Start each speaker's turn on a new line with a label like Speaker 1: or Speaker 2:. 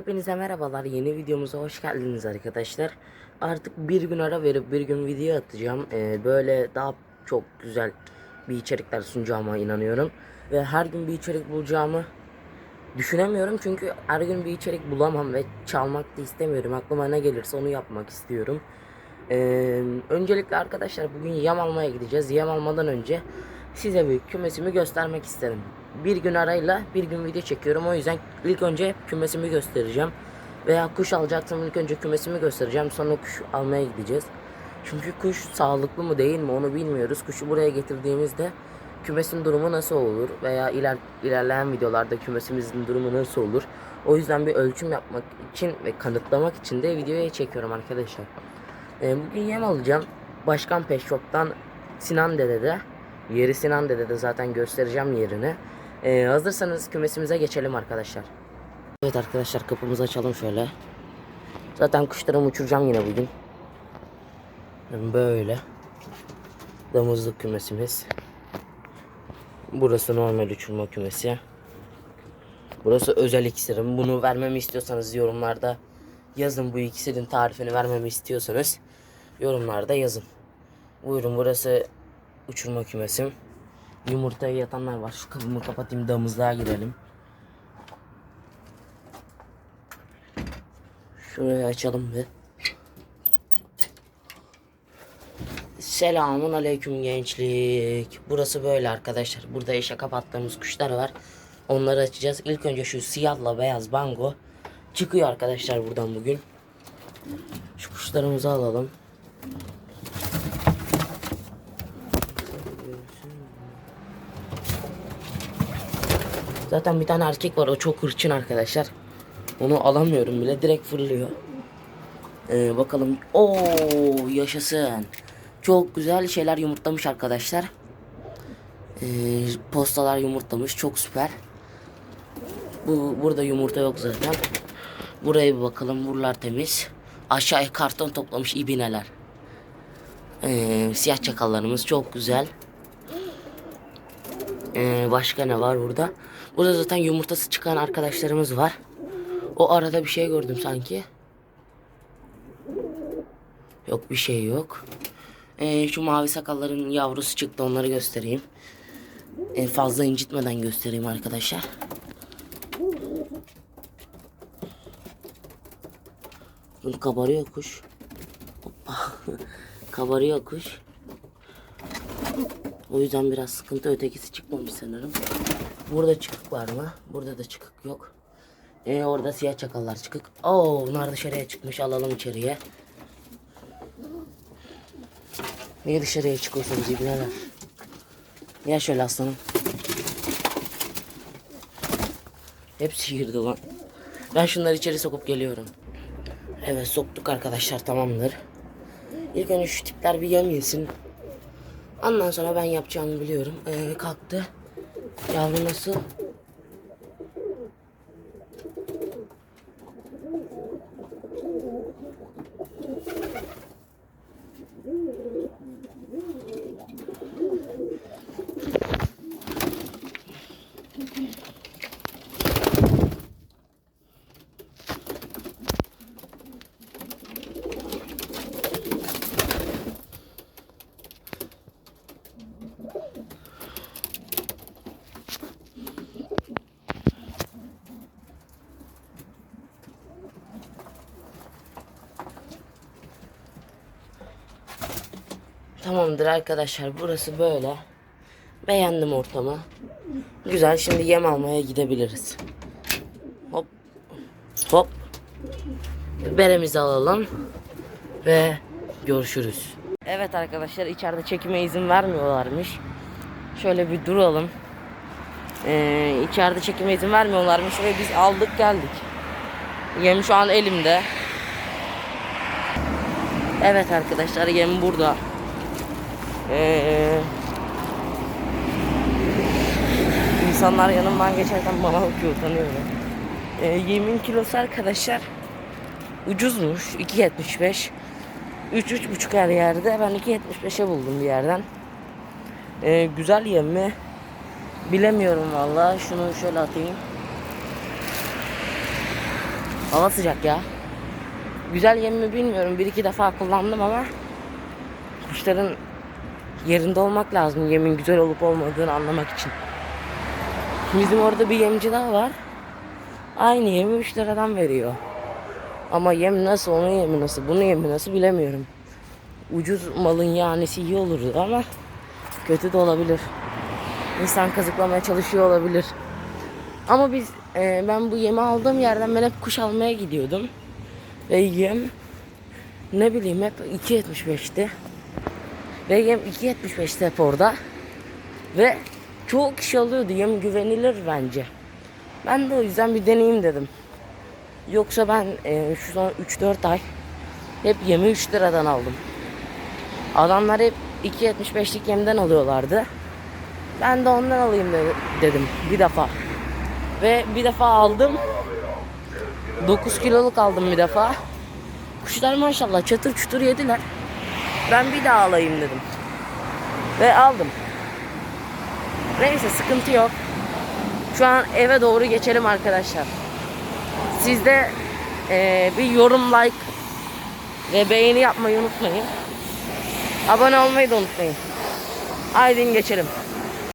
Speaker 1: Hepinize merhabalar. Yeni videomuza hoş geldiniz arkadaşlar. Artık bir gün ara verip bir gün video atacağım. Ee, böyle daha çok güzel bir içerikler sunacağıma inanıyorum. Ve her gün bir içerik bulacağımı düşünemiyorum. Çünkü her gün bir içerik bulamam ve çalmak da istemiyorum. Aklıma ne gelirse onu yapmak istiyorum. Ee, öncelikle arkadaşlar bugün yem almaya gideceğiz. Yem almadan önce size bir kümesimi göstermek isterim. Bir gün arayla bir gün video çekiyorum. O yüzden ilk önce kümesimi göstereceğim. Veya kuş alacaksam ilk önce kümesimi göstereceğim. Sonra kuş almaya gideceğiz. Çünkü kuş sağlıklı mı değil mi onu bilmiyoruz. Kuşu buraya getirdiğimizde kümesin durumu nasıl olur veya iler, ilerleyen videolarda kümesimizin durumu nasıl olur. O yüzden bir ölçüm yapmak için ve kanıtlamak için de videoya çekiyorum arkadaşlar. Ee, bugün yem alacağım. Başkan Pet Shop'tan Sinan Dede'de. Yeri Sinan Dede'de zaten göstereceğim yerini. Ee, hazırsanız kümesimize geçelim arkadaşlar. Evet arkadaşlar kapımızı açalım şöyle. Zaten kuşlarımı uçuracağım yine bugün. Böyle. Damızlık kümesimiz. Burası normal uçurma kümesi. Burası özel iksirim. Bunu vermemi istiyorsanız yorumlarda yazın bu iksirin tarifini vermemi istiyorsanız yorumlarda yazın. Buyurun burası uçurma kümesim. Yumurtaya yatanlar var. Şu kapımı kapatayım damızlığa girelim. Şurayı açalım bir. Selamun aleyküm gençlik. Burası böyle arkadaşlar. Burada eşe kapattığımız kuşlar var. Onları açacağız. İlk önce şu siyahla beyaz bango çıkıyor arkadaşlar buradan bugün. Şu kuşlarımızı alalım. Zaten bir tane erkek var o çok hırçın arkadaşlar. Onu alamıyorum bile direkt fırlıyor. Ee, bakalım. Oo yaşasın. Çok güzel şeyler yumurtlamış arkadaşlar. Ee, postalar yumurtlamış çok süper. Bu burada yumurta yok zaten. Buraya bir bakalım buralar temiz. Aşağıya karton toplamış ibineler. Ee, siyah çakallarımız çok güzel. Ee, başka ne var burada? Burada zaten yumurtası çıkan arkadaşlarımız var. O arada bir şey gördüm sanki. Yok bir şey yok. Ee, şu mavi sakalların yavrusu çıktı onları göstereyim. Ee, fazla incitmeden göstereyim arkadaşlar. Kabarıyor kuş. Hoppa. kabarıyor kuş. O yüzden biraz sıkıntı. Ötekisi çıkmamış sanırım. Burada çıkık var mı? Burada da çıkık yok. Ee, orada siyah çakallar çıkık. Oo, bunlar dışarıya çıkmış. Alalım içeriye. Niye dışarıya çıkıyorsunuz ibneler? Ya şöyle aslanım. Hepsi girdi lan. Ben şunları içeri sokup geliyorum. Evet soktuk arkadaşlar tamamdır. İlk önce şu tipler bir yem yesin. Ondan sonra ben yapacağımı biliyorum. Ee, kalktı. Yavru nasıl? Tamamdır arkadaşlar burası böyle. Beğendim ortamı. Güzel şimdi yem almaya gidebiliriz. Hop. Hop. Beremizi alalım. Ve görüşürüz. Evet arkadaşlar içeride çekime izin vermiyorlarmış. Şöyle bir duralım. Ee, içeride çekime izin vermiyorlarmış ve biz aldık geldik. Yem şu an elimde. Evet arkadaşlar yem burada. Ee, insanlar yanımdan geçerken bana bakıyor utanıyorum. Ee, yemin kilosu arkadaşlar ucuzmuş 2.75 3 3.5 her yerde ben 2.75'e buldum bir yerden. Ee, güzel yem mi? Bilemiyorum valla. Şunu şöyle atayım. Hava sıcak ya. Güzel yem mi bilmiyorum. Bir iki defa kullandım ama kuşların yerinde olmak lazım yemin güzel olup olmadığını anlamak için. Bizim orada bir yemci daha var. Aynı yemi 3 liradan veriyor. Ama yem nasıl, onun yemi nasıl, bunun yemi nasıl bilemiyorum. Ucuz malın yanesi iyi olurdu ama kötü de olabilir. İnsan kazıklamaya çalışıyor olabilir. Ama biz e, ben bu yemi aldığım yerden ben hep kuş almaya gidiyordum. Ve yem ne bileyim hep 2.75'ti. 2.75'ti hep orada. Ve çoğu kişi alıyordu. Yem güvenilir bence. Ben de o yüzden bir deneyeyim dedim. Yoksa ben e, şu son 3-4 ay hep yemi 3 liradan aldım. Adamlar hep 2.75'lik yemden alıyorlardı. Ben de ondan alayım de- dedim bir defa. Ve bir defa aldım. 9 kiloluk aldım bir defa. Kuşlar maşallah çatır çutur yediler. Ben bir daha alayım dedim. Ve aldım. Neyse sıkıntı yok. Şu an eve doğru geçelim arkadaşlar. Siz de eee, bir yorum like ve beğeni yapmayı unutmayın. Abone olmayı da unutmayın. Haydi geçelim.